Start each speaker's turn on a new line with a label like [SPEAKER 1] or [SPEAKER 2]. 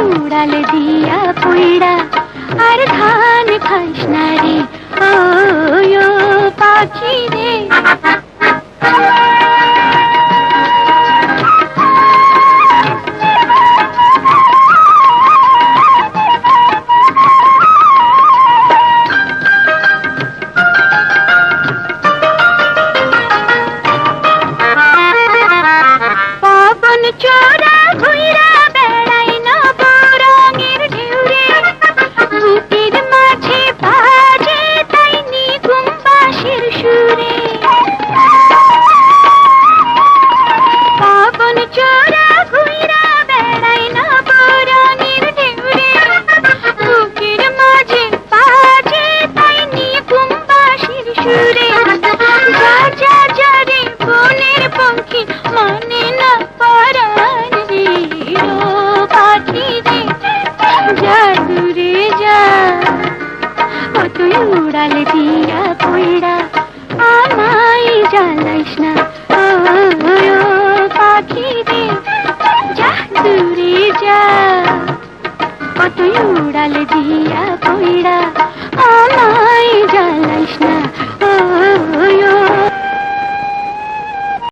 [SPEAKER 1] उडाल दिया पुयडा अरे धान फासणारे ओ यो पाखी रे चोर সুরে বাজা যারে বনের পক্ষী মানে না পরাণ রে ও পাখি রে যা দূরে যা। ও তুই উড়ালে দিয়া পড়া আমায় জ্বালাইস না। ও পাখি রে যা দূরে যা। ও তুই উড়ালে দিয়া পড়া আমায়